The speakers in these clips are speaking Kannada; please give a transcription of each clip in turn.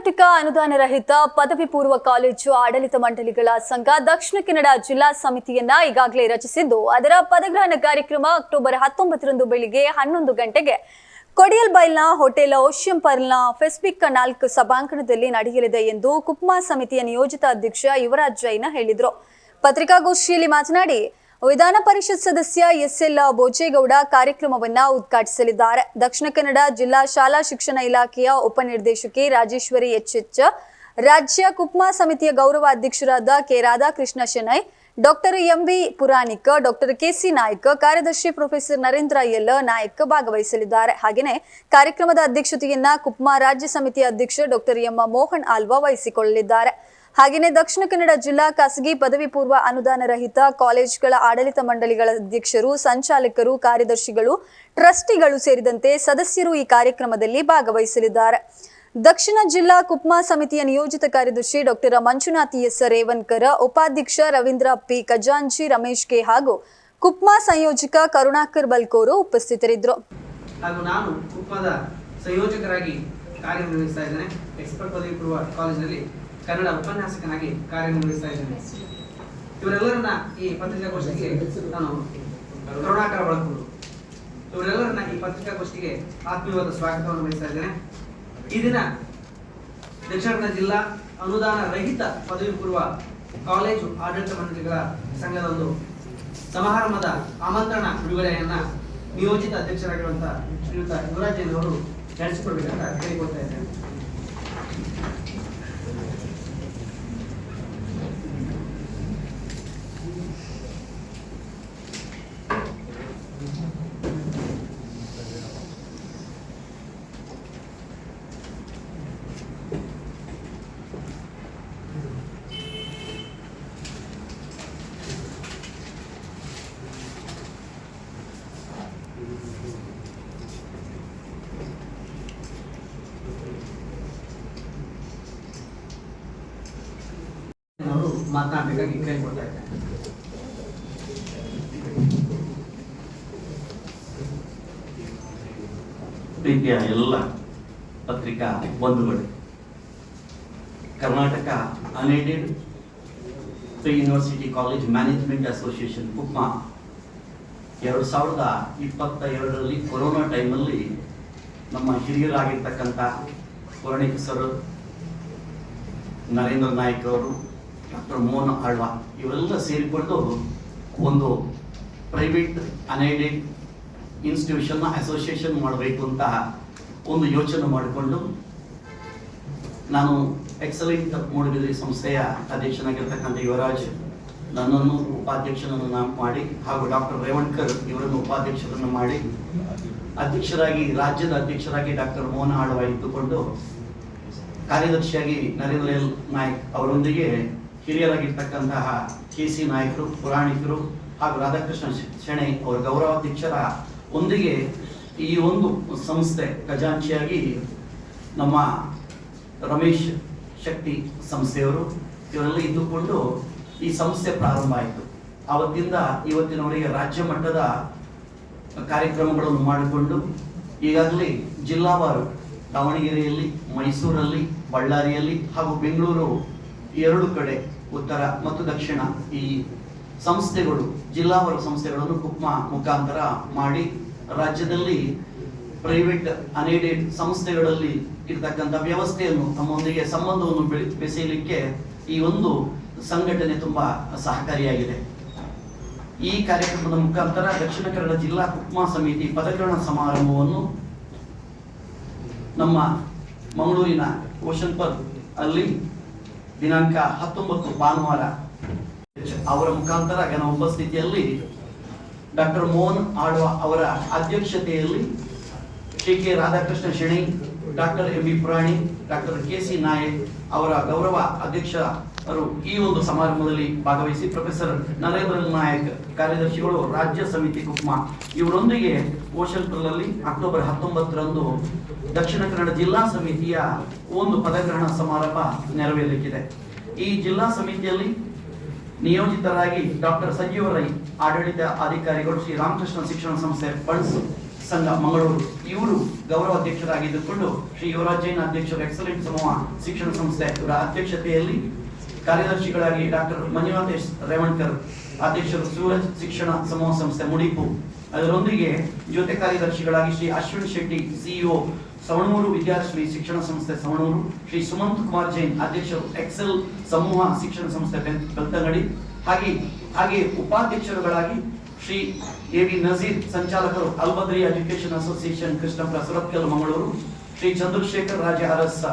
ಕರ್ನಾಟಕ ಅನುದಾನ ರಹಿತ ಪದವಿ ಪೂರ್ವ ಕಾಲೇಜು ಆಡಳಿತ ಮಂಡಳಿಗಳ ಸಂಘ ದಕ್ಷಿಣ ಕನ್ನಡ ಜಿಲ್ಲಾ ಸಮಿತಿಯನ್ನ ಈಗಾಗಲೇ ರಚಿಸಿದ್ದು. ಅದರ ಪದಗ್ರಹಣ ಕಾರ್ಯಕ್ರಮ ಅಕ್ಟೋಬರ್ ಹತ್ತೊಂಬತ್ತರಂದು ಬೆಳಿಗ್ಗೆ ಹನ್ನೊಂದು ಗಂಟೆಗೆ ಕೊಡಿಯಲ್ಬೈಲ್ನ ಹೋಟೆಲ್ ಓಷಿಯಂ ಪರ್ಲ್ನ ಫೆಸ್ಬಿಕ್ ನಾಲ್ಕು ಸಭಾಂಗಣದಲ್ಲಿ ನಡೆಯಲಿದೆ ಎಂದು ಕುಪ್ಮಾ ಸಮಿತಿಯ ನಿಯೋಜಿತ ಅಧ್ಯಕ್ಷ ಯುವರಾಜ್ ಜೈನ ಹೇಳಿದರು. ಪತ್ರಿಕಾಗೋಷ್ಠಿಯಲ್ಲಿ ಮಾತನಾಡಿ ವಿಧಾನ ಪರಿಷತ್ ಸದಸ್ಯ ಎಸ್ಎಲ್ ಬೋಜೇಗೌಡ ಕಾರ್ಯಕ್ರಮವನ್ನ ಉದ್ಘಾಟಿಸಲಿದ್ದಾರೆ. ದಕ್ಷಿಣ ಕನ್ನಡ ಜಿಲ್ಲಾ ಶಾಲಾ ಶಿಕ್ಷಣ ಇಲಾಖೆಯ ಉಪನಿರ್ದೇಶಕಿ ರಾಜೇಶ್ವರಿ ಎಚ್ಎಚ್, ರಾಜ್ಯ ಕುಪ್ಮಾ ಸಮಿತಿಯ ಗೌರವ ಅಧ್ಯಕ್ಷರಾದ K Radhakrishna Shenoy doctor M V Puranik, doctor K C Naik, ಕಾರ್ಯದರ್ಶಿ ಪ್ರೊಫೆಸರ್ ನರೇಂದ್ರ ಎಲ್ ನಾಯ್ಕ ಭಾಗವಹಿಸಲಿದ್ದಾರೆ. ಹಾಗೆಯೇ ಕಾರ್ಯಕ್ರಮದ ಅಧ್ಯಕ್ಷತೆಯನ್ನ ಕುಪ್ಮಾ ರಾಜ್ಯ ಸಮಿತಿಯ ಅಧ್ಯಕ್ಷ ಡಾಕ್ಟರ್ ಎಂ ಮೋಹನ್ ಆಲ್ವಾ ವಹಿಸಿಕೊಳ್ಳಲಿದ್ದಾರೆ. ಹಾಗೆಯೇ ದಕ್ಷಿಣ ಕನ್ನಡ ಜಿಲ್ಲಾ ಖಾಸಗಿ ಪದವಿ ಪೂರ್ವ ಅನುದಾನ ರಹಿತ ಕಾಲೇಜುಗಳ ಆಡಳಿತ ಮಂಡಳಿಗಳ ಅಧ್ಯಕ್ಷರು, ಸಂಚಾಲಕರು, ಕಾರ್ಯದರ್ಶಿಗಳು, ಟ್ರಸ್ಟಿಗಳು ಸೇರಿದಂತೆ ಸದಸ್ಯರು ಈ ಕಾರ್ಯಕ್ರಮದಲ್ಲಿ ಭಾಗವಹಿಸಲಿದ್ದಾರೆ. ದಕ್ಷಿಣ ಜಿಲ್ಲಾ ಕುಪ್ಮಾ ಸಮಿತಿಯ ನಿಯೋಜಿತ ಕಾರ್ಯದರ್ಶಿ ಡಾಕ್ಟರ್ ಮಂಜುನಾಥ್ ಎಸ್. ರೇವನ್ಕರ ಉಪಾಧ್ಯಕ್ಷ ರವೀಂದ್ರ ಪಿ. ಖಜಾಂಚಿ, ರಮೇಶ್ ಕೆ. ಹಾಗೂ ಕುಪ್ಮಾ ಸಂಯೋಜಕ ಕರುಣಾಕರ್ ಬಲ್ಕೋರು ಉಪಸ್ಥಿತರಿದ್ದರು. ಹಾಗೂ ನಾನು ಕುಪ್ಮಾದ ಸಂಯೋಜಕರಾಗಿ ಕಾರ್ಯನಿರ್ವಹಿಸ್ತಾ ಇದ್ದೇನೆ. ಎಕ್ಸ್ಪರ್ಟ್ ಪದವಿ ಪೂರ್ವ ಕಾಲೇಜಿನಲ್ಲಿ ಕನ್ನಡ ಉಪನ್ಯಾಸಕನಾಗಿ ಕಾರ್ಯನಿರ್ವಹಿಸ್ತಾ ಇದ್ದೇನೆ. ಇವರೆಲ್ಲರನ್ನ ಈ ಪತ್ರಿಕಾಗೋಷ್ಠಿಗೆ ನಾನು ಕರುಣಾಕರ ಬಳಕೂರು. ಇವರೆಲ್ಲರನ್ನ ಈ ಪತ್ರಿಕಾಗೋಷ್ಠಿಗೆ ಆತ್ಮೀಯವಾದ ಸ್ವಾಗತವನ್ನು ಬಯಸ್ತಾ ಇದ್ದೇನೆ. ಈ ದಿನ ದಕ್ಷಿಣ ಕನ್ನಡ ಜಿಲ್ಲಾ ಅನುದಾನ ರಹಿತ ಪದವಿ ಪೂರ್ವ ಕಾಲೇಜು ಆಡಳಿತ ಮಂಡಳಿಗಳ ಸಂಘದ ಒಂದು ಸಮಾರಂಭದ ಆಮಂತ್ರಣ ಬಿಡುಗಡೆಯನ್ನ ನಿಯೋಜಿತ ಅಧ್ಯಕ್ಷರಾಗಿರುವಂತಹ ಶ್ರೀಯುತ ಯುವರಾಜ್ ಅವರು ನಡೆಸಿಕೊಡ್ಬೇಕಂತ ಕೇಳಿಕೊಳ್ತಾ ಇದ್ದೇನೆ. ಮಾತನಾಡಬೇಕಾಗಿ ಕೇಳಿಕೊಳ್ತಾ ಇದ್ದೇನೆ ಪ್ರೀತಿಯ ಎಲ್ಲ ಪತ್ರಿಕಾ ಬಂಧುಗಳು. Karnataka unaided university college management association KUPMA ಎರಡು ಸಾವಿರದ ಇಪ್ಪತ್ತ ಎರಡರಲ್ಲಿ ಕೊರೋನಾ ಟೈಮಲ್ಲಿ ನಮ್ಮ ಹಿರಿಯರಾಗಿರ್ತಕ್ಕಂಥ ಪುರಾಣಿಕ ಸರ್ ನರೇಂದ್ರ ನಾಯ್ಕ್ ಅವರು ಡಾಕ್ಟರ್ ಮೋಹನ್ ಆಳ್ವ ಇವರೆಲ್ಲ ಸೇರಿಕೊಂಡು ಒಂದು ಪ್ರೈವೇಟ್ ಅನೈಡೆಡ್ ಇನ್ಸ್ಟಿಟ್ಯೂಷನ್ನ ಅಸೋಸಿಯೇಷನ್ ಮಾಡಬೇಕು ಅಂತ ಒಂದು ಯೋಚನೆ ಮಾಡಿಕೊಂಡು ನಾನು ಎಕ್ಸಲೆಂಟ್ ಮೂಡಬಿದ್ರಿ ಸಂಸ್ಥೆಯ ಅಧ್ಯಕ್ಷನಾಗಿರ್ತಕ್ಕಂಥ ಯುವರಾಜ್ ನನ್ನನ್ನು ಉಪಾಧ್ಯಕ್ಷನನ್ನು ನಾನು ಮಾಡಿ ಹಾಗೂ ಡಾಕ್ಟರ್ ರೇವಣ್ಕರ್ ಇವರನ್ನು ಉಪಾಧ್ಯಕ್ಷರನ್ನು ಮಾಡಿ ಅಧ್ಯಕ್ಷರಾಗಿ, ರಾಜ್ಯದ ಅಧ್ಯಕ್ಷರಾಗಿ ಡಾಕ್ಟರ್ ಮೋಹನ ಆಳ್ವ ಇದ್ದುಕೊಂಡು ಕಾರ್ಯದರ್ಶಿಯಾಗಿ ನರೇಂದ್ರ ಎಲ್ ನಾಯ್ಕ್ ಅವರೊಂದಿಗೆ ಹಿರಿಯರಾಗಿರ್ತಕ್ಕಂತಹ ಕೆ ಸಿ ನಾಯಕರು, ಪುರಾಣಿಕರು ಹಾಗೂ ರಾಧಾಕೃಷ್ಣ ಶೆಣೆ ಅವರ ಗೌರವಾಧ್ಯಕ್ಷರ ಒಂದಿಗೆ ಈ ಒಂದು ಸಂಸ್ಥೆ ಖಜಾಂಚಿಯಾಗಿ ನಮ್ಮ ರಮೇಶ್ ಶಕ್ತಿ ಸಂಸ್ಥೆಯವರು ಇವರೆಲ್ಲ ಇದ್ದುಕೊಂಡು ಈ ಸಂಸ್ಥೆ ಪ್ರಾರಂಭ ಆಯಿತು. ಆವತ್ತಿಂದ ಇವತ್ತಿನವರೆಗೆ ರಾಜ್ಯ ಮಟ್ಟದ ಕಾರ್ಯಕ್ರಮಗಳನ್ನು ಮಾಡಿಕೊಂಡು ಈಗಾಗಲೇ ಜಿಲ್ಲಾವಾರು ದಾವಣಗೆರೆಯಲ್ಲಿ, ಮೈಸೂರಲ್ಲಿ, ಬಳ್ಳಾರಿಯಲ್ಲಿ ಹಾಗೂ ಬೆಂಗಳೂರು ಎರಡು ಕಡೆ, ಉತ್ತರ ಮತ್ತು ದಕ್ಷಿಣ, ಈ ಸಂಸ್ಥೆಗಳು ಜಿಲ್ಲಾವಾರು ಸಂಸ್ಥೆಗಳನ್ನು ಕುಕ್ಮಾ ಮುಖಾಂತರ ಮಾಡಿ ರಾಜ್ಯದಲ್ಲಿ ಪ್ರೈವೇಟ್ ಅನೇಡೆಡ್ ಸಂಸ್ಥೆಗಳಲ್ಲಿ ಇರತಕ್ಕಂಥ ವ್ಯವಸ್ಥೆಯನ್ನು, ತಮ್ಮೊಂದಿಗೆ ಸಂಬಂಧವನ್ನು ಬೆಸೆಯಲಿಕ್ಕೆ ಈ ಒಂದು ಸಂಘಟನೆ ತುಂಬಾ ಸಹಕಾರಿಯಾಗಿದೆ. ಈ ಕಾರ್ಯಕ್ರಮದ ಮುಖಾಂತರ ದಕ್ಷಿಣ ಕನ್ನಡ ಜಿಲ್ಲಾ ಕುಕ್ಮಾ ಸಮಿತಿ ಪದಗ್ರಹಣ ಸಮಾರಂಭವನ್ನು ನಮ್ಮ ಮಂಗಳೂರಿನ ಓಷನ್ ಪರ್ ಅಲ್ಲಿ ದಿನಾಂಕ ಹತ್ತೊಂಬತ್ತು ಭಾನುವಾರ. ಅವರ ಮುಖಾಂತರ ಗಣ ಉಪಸ್ಥಿತಿಯಲ್ಲಿ ಡಾಕ್ಟರ್ ಮೋಹನ್ ಆಳ್ವ ಅವರ ಅಧ್ಯಕ್ಷತೆಯಲ್ಲಿ Shri K Radhakrishna Shenoy, doctor M B Purani, doctor K C Nayak ಅವರ ಗೌರವ ಅಧ್ಯಕ್ಷರು ಈ ಒಂದು ಸಮಾರಂಭದಲ್ಲಿ ಭಾಗವಹಿಸಿ ಪ್ರೊಫೆಸರ್ ನರೇಂದ್ರ ನಾಯಕ್, ಕಾರ್ಯದರ್ಶಿಗಳು, ರಾಜ್ಯ ಸಮಿತಿ ಕುಕ್ಮ, ಇವರೊಂದಿಗೆ ಓಶಲ್ಪುರದಲ್ಲಿ ಅಕ್ಟೋಬರ್ ಹತ್ತೊಂಬತ್ತರಂದು ದಕ್ಷಿಣ ಕನ್ನಡ ಜಿಲ್ಲಾ ಸಮಿತಿಯ ಒಂದು ಪದಗ್ರಹಣ ಸಮಾರಂಭ ನೆರವೇರಲಿಕ್ಕಿದೆ. ಈ ಜಿಲ್ಲಾ ಸಮಿತಿಯಲ್ಲಿ ನಿಯೋಜಿತರಾಗಿ ಡಾಕ್ಟರ್ ಸಂಜೀವ ರೈ, ಆಡಳಿತ ಅಧಿಕಾರಿಗಳು ಶ್ರೀ ರಾಮಕೃಷ್ಣ ಶಿಕ್ಷಣ ಸಂಸ್ಥೆ ಫಂಡ್ಸ್ ಸಂಘ ಮಂಗಳೂರು, ಇವರು ಗೌರವ ಅಧ್ಯಕ್ಷರಾಗಿದ್ದುಕೊಂಡು ಶ್ರೀ ಯುವರಾಜ್ ಜೈನ್ ಅಧ್ಯಕ್ಷರು ಎಕ್ಸಲೆಂಟ್ ಸಮೂಹ ಶಿಕ್ಷಣ ಸಂಸ್ಥೆ ಇವರ ಅಧ್ಯಕ್ಷತೆಯಲ್ಲಿ ಕಾರ್ಯದರ್ಶಿಗಳಾಗಿ ಡಾಕ್ಟರ್ ಮಂಜುನಾಥೇಶ್ ರೇವಣ್ಕರ್, ಅಧ್ಯಕ್ಷರು ಸೂರಜ್ ಶಿಕ್ಷಣ ಸಮೂಹ ಸಂಸ್ಥೆ ಮುಡಿಪು. ಅದರೊಂದಿಗೆ ಜೊತೆ ಕಾರ್ಯದರ್ಶಿಗಳಾಗಿ ಶ್ರೀ ಅಶ್ವಿನ್ ಶೆಟ್ಟಿ, ಸಿಇಒ ಸವಣೂರು ವಿದ್ಯಾಶ್ರೀ ಶಿಕ್ಷಣ ಸಂಸ್ಥೆ ಸವಣೂರು, ಶ್ರೀ ಸುಮಂತ್ ಕುಮಾರ್ ಜೈನ್, ಅಧ್ಯಕ್ಷರು ಎಕ್ಸೆಲ್ ಸಮೂಹ ಶಿಕ್ಷಣ ಸಂಸ್ಥೆ ಬೆಲ್- ಹಾಗೆ ಹಾಗೆ ಉಪಾಧ್ಯಕ್ಷರುಗಳಾಗಿ Shri A V Nazeer, ಸಂಚಾಲಕರು Albadri education association Krishnapura Surathkal Mangaluru, Shri Chandrashekar Raja Arasa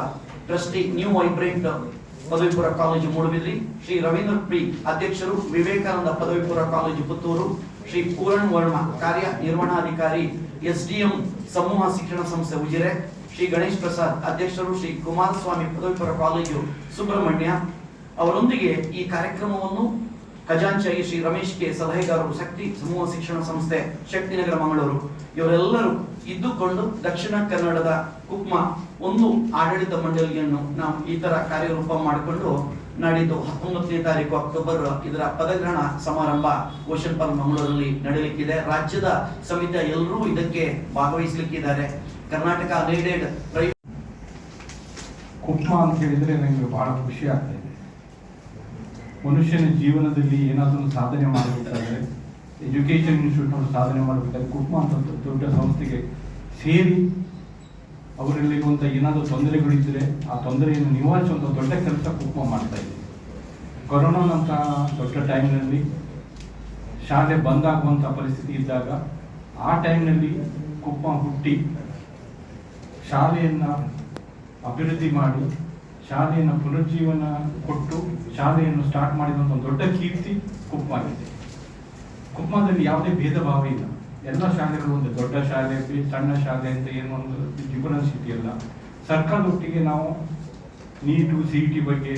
trustee new vibrant ಪದವಿ ಪೂರ್ವ ಕಾಲೇಜು ಮೂಡುಬಿದ್ರಿ. ಶ್ರೀ ರವೀಂದ್ರ ಪಿ ಅಧ್ಯಕ್ಷರು ವಿವೇಕಾನಂದ ಪದವಿ ಪೂರ್ವ ಕಾಲೇಜು ಪುತ್ತೂರು. ಶ್ರೀ ಪೂರಣ್ ವರ್ಮ ಕಾರ್ಯ ನಿರ್ವಹಣಾಧಿಕಾರಿ ಎಸ್ಡಿಎಂ ಸಮೂಹ ಶಿಕ್ಷಣ ಸಂಸ್ಥೆ ಉಜಿರೆ. ಶ್ರೀ ಗಣೇಶ್ ಪ್ರಸಾದ್ ಅಧ್ಯಕ್ಷರು ಶ್ರೀ ಕುಮಾರಸ್ವಾಮಿ ಪದವಿ ಪೂರ್ವ ಕಾಲೇಜು ಸುಬ್ರಹ್ಮಣ್ಯ. ಅವರೊಂದಿಗೆ ಈ ಕಾರ್ಯಕ್ರಮವನ್ನು ಖಜಾಂಚಿಯಾಗಿ ಶ್ರೀ ರಮೇಶ್ ಕೆ ಸಲಹೆಗಾರರು ಶಕ್ತಿ ಸಮೂಹ ಶಿಕ್ಷಣ ಸಂಸ್ಥೆ ಶಕ್ತಿನಗರ ಮಂಗಳೂರು. ಇವರೆಲ್ಲರೂ ಇದ್ದುಕೊಂಡು ದಕ್ಷಿಣ ಕನ್ನಡದ ಕುಕ್ಮ, ಒಂದು ಆಡಳಿತ ಮಂಡಳಿಯನ್ನು ನಾವು ಈ ತರ ಕಾರ್ಯರೂಪ ಮಾಡಿಕೊಂಡು ನಾಡಿದ್ದು ಹತ್ತೊಂಬತ್ತನೇ ತಾರೀಕು ಅಕ್ಟೋಬರ್ ಇದರ ಪದಗ್ರಹಣ ಸಮಾರಂಭ ಓಷನ್ ಪಾರ್ಕ್ ಮಂಗಳೂರಲ್ಲಿ ನಡೆಯಲಿಕ್ಕಿದೆ ರಾಜ್ಯದ ಸಮಿತ ಎಲ್ಲರೂ ಇದಕ್ಕೆ ಭಾಗವಹಿಸಲಿಕ್ಕಿದ್ದಾರೆ. ಕರ್ನಾಟಕ ಅನ್ಎಡೆಡ್ ಪ್ರೈ ಕುಪ್ಮ ಅಂತ ಹೇಳಿದ್ರೆ ನನಗೆ ಬಹಳ ಖುಷಿ ಆಗ್ತಾ ಇದೆ. ಮನುಷ್ಯನ ಜೀವನದಲ್ಲಿ ಏನಾದರೂ ಸಾಧನೆ ಮಾಡಬೇಕಾದ್ರೆ ಎಜುಕೇಶನ್ ಇನ್ಸ್ಟಿಟ್ಯೂಟ್ನವರು ಸಾಧನೆ ಮಾಡಬೇಕಾದ್ರೆ ಕುಟುಂಬ ಅಂತ ದೊಡ್ಡ ಸಂಸ್ಥೆಗೆ ಸೇರಿ ಅವರಲ್ಲಿರುವಂಥ ಏನಾದರೂ ತೊಂದರೆಗಳಿದ್ದರೆ ಆ ತೊಂದರೆಯನ್ನು ನಿವಾರಿಸುವಂಥ ದೊಡ್ಡ ಕೆಲಸ ಕುಟುಂಬ ಮಾಡ್ತಾ ಇದೆ. ಕೊರೋನಾನಂಥ ದೊಡ್ಡ ಟೈಮ್ನಲ್ಲಿ ಶಾಲೆ ಬಂದಾಗುವಂಥ ಪರಿಸ್ಥಿತಿ ಇದ್ದಾಗ ಆ ಟೈಮ್ನಲ್ಲಿ ಕುಪ್ಪ ಹುಟ್ಟಿ ಶಾಲೆಯನ್ನು ಅಭಿವೃದ್ಧಿ ಮಾಡಿ ಶಾಲೆಯನ್ನು ಪುನರುಜ್ಜೀವನ ಕೊಟ್ಟು ಶಾಲೆಯನ್ನು ಸ್ಟಾರ್ಟ್ ಮಾಡಿದಂಥ ದೊಡ್ಡ ಕೀರ್ತಿ ಕುಪ್ಮಾಗಿದೆ ಕುಪ್ಮಾದಲ್ಲಿ ಯಾವುದೇ ಭೇದ ಭಾವ ಇಲ್ಲ. ಎಲ್ಲ ಶಾಲೆಗಳು ಒಂದು ದೊಡ್ಡ ಶಾಲೆ ಸಣ್ಣ ಶಾಲೆ ಅಂತ ಏನು ಒಂದು ಡಿಫರೆನ್ಸ್ ಇದೆಯಲ್ಲ ಸರ್ಕಾರದೊಟ್ಟಿಗೆ ನಾವು ನೀಟು ಸಿ ಟಿ ಬಗ್ಗೆ